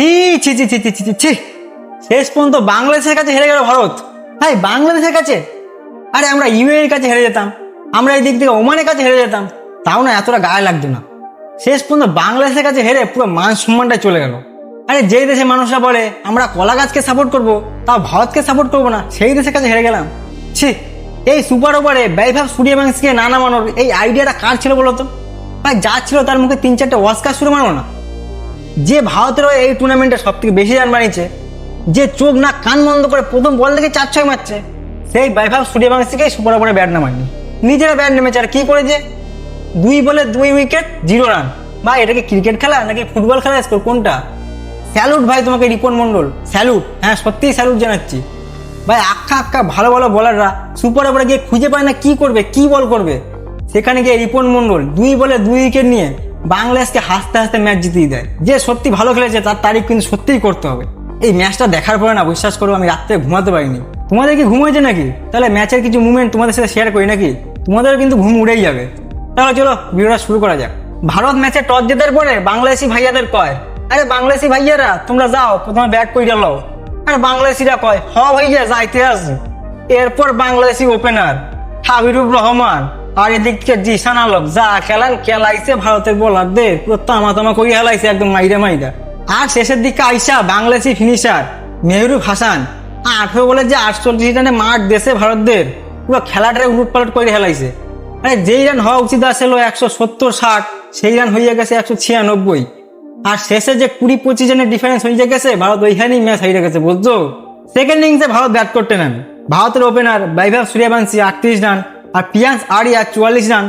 ছি ছি ছি ছি ছি ছি শেষ পর্যন্ত বাংলাদেশের কাছে হেরে গেল ভারত। তাই বাংলাদেশের কাছে? আরে, আমরা ইউএর কাছে হেরে যেতাম। আমরা এই দিক থেকে ওমানের কাছে হেরে যেতাম। তাও না এতটা গায়ে লাগতো না। শেষ পর্যন্ত বাংলাদেশের কাছে হেরে পুরো মান সম্মানটা চলে গেল। আরে যেই দেশে মানুষরা বলে, আমরা কলা গাছকে সাপোর্ট করব, তাও ভারতকে সাপোর্ট করব না। সেই দেশের কাছে হেরে গেলাম। ছি, এই সুপার ওভারে ব্যয়ভাব সূর্যবাংশকে না নামানোর এই আইডিয়াটা কার ছিল বলতো? ভাই, যা ছিল তার মুখে তিন চারটে ওয়াস্কার শুরু মানো না। যে ভারতের এই টুর্নামেন্টে সব থেকে বেশি রান বানিয়েছে, যে চোখ না কান বন্ধ করে প্রথম বল থেকে চার ছয় মারছে, সেই বৈভব সূর্যবংশীকেই সুপার ওভারে ব্যাট নামায়নি। নিজেরা ব্যাট নেমেছে, আর কি করেছে? দুই বলে দুই উইকেট জিরো রান ভাই, এটা কি ক্রিকেট খেলা নাকি ফুটবল খেলা স্কোর কোনটা? স্যালুট ভাই তোমাকে, রিপন মন্ডল স্যালুট হ্যাঁ সত্যিই স্যালুট জানাচ্ছি। ভাই আক্কা আক্কা ভালো ভালো বলাররা সুপার ওভারে গিয়ে খুঁজে পায় না কি করবে, কি বল করবে। সেখানে গিয়ে রিপন মন্ডল দুই বলে দুই উইকেট নিয়ে বাংলাদেশকে হাসতে হাসতে ম্যাচ জিতিয়ে দেয়। যে সত্যি ভালো খেলেছে, তার তারিখ কিন্তু সত্যিই করতে হবে। এই ম্যাচটা দেখার পরে না বিশ্বাস করো, আমি রাত্রে ঘুমাতে পারিনি। তোমাদের কি ঘুম হয়েছে নাকি? তাহলে ম্যাচের কিছু মুভমেন্ট তোমাদের সাথে শেয়ার করি নাকি? তোমাদের কিন্তু ঘুম উড়েই যাবে। তাহলে চলো, ভিডিওটা শুরু করা যাক। ভারত ম্যাচে টস জেতার পরে বাংলাদেশি ভাইয়াদের কয়? আরে বাংলাদেশি ভাইয়ারা, তোমরা যাও, প্রথমে ব্যাট করে গেল আর বাংলাদেশিরা কয়, হ ভাইয়া, যাইতে আছে এরপর বাংলাদেশি ওপেনার হাবিবুর রহমান। আর এদিক জিসান আলম যা খেলান খেলাইছে ভারতের বোলারদের পুরো তামা তামা করে হেলাইছে, একদম মাইরা মাইরা। আর শেষের দিকে আইসা বাংলাদেশি ফিনিশার মেহরুব হাসান। আঠেরো বলে যে আটচল্লিশ রানে মাঠ দেশে ভারতদের, পুরো খেলাটারে উলট পালট করে হেলাইছে। আরে, যেই রান হওয়া উচিত আসছিল একশো সত্তর ষাট, সেই রান হয়ে গেছে একশো ছিয়ানব্বই। আর শেষে যে কুড়ি পঁচিশ রানের ডিফারেন্স হয়ে গেছে, ভারত ওইখানেই ম্যাচ হারিয়ে গেছে, বুঝছ? সেকেন্ড ইনিংসে ভারত ব্যাট করতে নেন। ভারতের ওপেনার বৈভব সূর্যবংশী আটত্রিশ রান। আর পিয়ান্স আরিয়া চুয়াল্লিশ রান।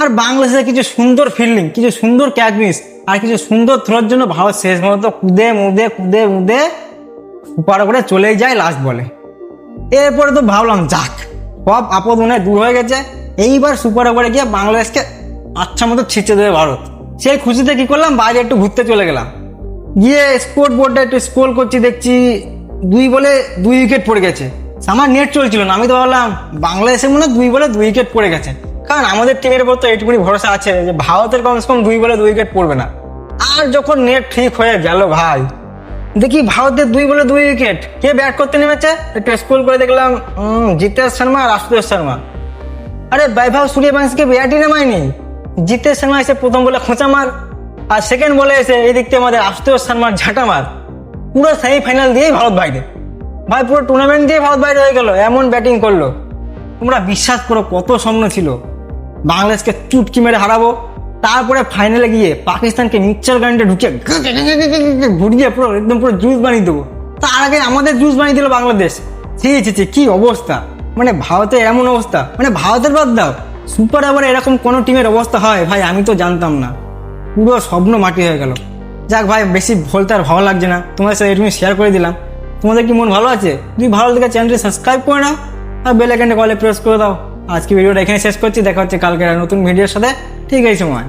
আর বাংলাদেশের কিছু সুন্দর ফিল্ডিং কিছু সুন্দর ক্যাচ মিস আর কিছু সুন্দর থ্রোর জন্য ভারত শেষ পর্যন্ত কুদে, মুদে কুদে, মুদে সুপার করে চলেই যায় লাস্ট বলে এরপরে তো ভাবলাম, যাক, সব আপদ মনে দূর হয়ে গেছে। এইবার সুপার ওভারে গিয়ে বাংলাদেশকে আচ্ছা মতো ছিঁচে দেবে ভারত। সেই খুশিতে কি করলাম, বাইরে একটু ঘুরতে চলে গেলাম। গিয়ে স্পোর্ট বোর্ডটা একটু স্ক্রোল করছি, দেখছি দুই বলে দুই উইকেট পড়ে গেছে। আমার নেট চলছিল না। আমি তো ভাবলাম বাংলাদেশের মনে হয় দুই বলে দুই উইকেট পড়ে গেছে। কারণ আমাদের টিমের উপর তো এইটুকুনি ভরসা আছে যে ভারতের কমসে কম দুই বলে দুই উইকেট পড়বে না। আর যখন নেট ঠিক হয়ে গেল ভাই, দেখি ভারতের দুই বলে দুই উইকেট কে ব্যাট করতে নেমেছে? একটু স্কুল করে দেখলাম জিতেশ শর্মা আর আশুতোষ শর্মা। আরে বৈভব সূর্যবংশীকে ব্যাটই নামায়নি। জিতেশ শর্মা এসে প্রথম বলে খোঁচা মার, আর সেকেন্ড বলে এসে এই দিক থেকে আমাদের আশুতোষ শর্মার ঝাঁটা মার। পুরো সেমিফাইনাল দিয়েই ভারত বাইরে ভাই, পুরো টুর্নামেন্ট দিয়ে ভারত বাইরে হয়ে গেল, এমন ব্যাটিং করল। তোমরা বিশ্বাস করো কত স্বপ্ন ছিল। বাংলাদেশকে চুটকি মেরে হারাবো, তারপরে ফাইনালে গিয়ে পাকিস্তানকে মিক্সচার গাড়িতে ঢুকে ঘুরিয়ে পুরো একদম পুরো জুস বানিয়ে দেবো। তার আগে আমাদের জুস বানিয়ে দিল বাংলাদেশ। ছি ছি ছি, কি অবস্থা? মানে ভারতের এমন অবস্থা। মানে ভারতের বাদ দাও। সুপার ওভারে এরকম কোনো টিমের অবস্থা হয়, ভাই, আমি তো জানতাম না। পুরো স্বপ্ন মাটি হয়ে গেল। যাক ভাই, বেশি বলতে আর ভালো লাগছে না। তোমাদের সাথে এটুকু শেয়ার করে দিলাম। তোমাদের কি মন ভালো আছে? তুমি ভালো থেকে চ্যানেলটি সাবস্ক্রাইব করে নাও আর বেল আইকনটা কলে প্রেস করে দাও। আজকে ভিডিওটা এখানে শেষ করছি। দেখা হচ্ছে কালকে নতুন ভিডিওর সাথে। ঠিক আছে সময়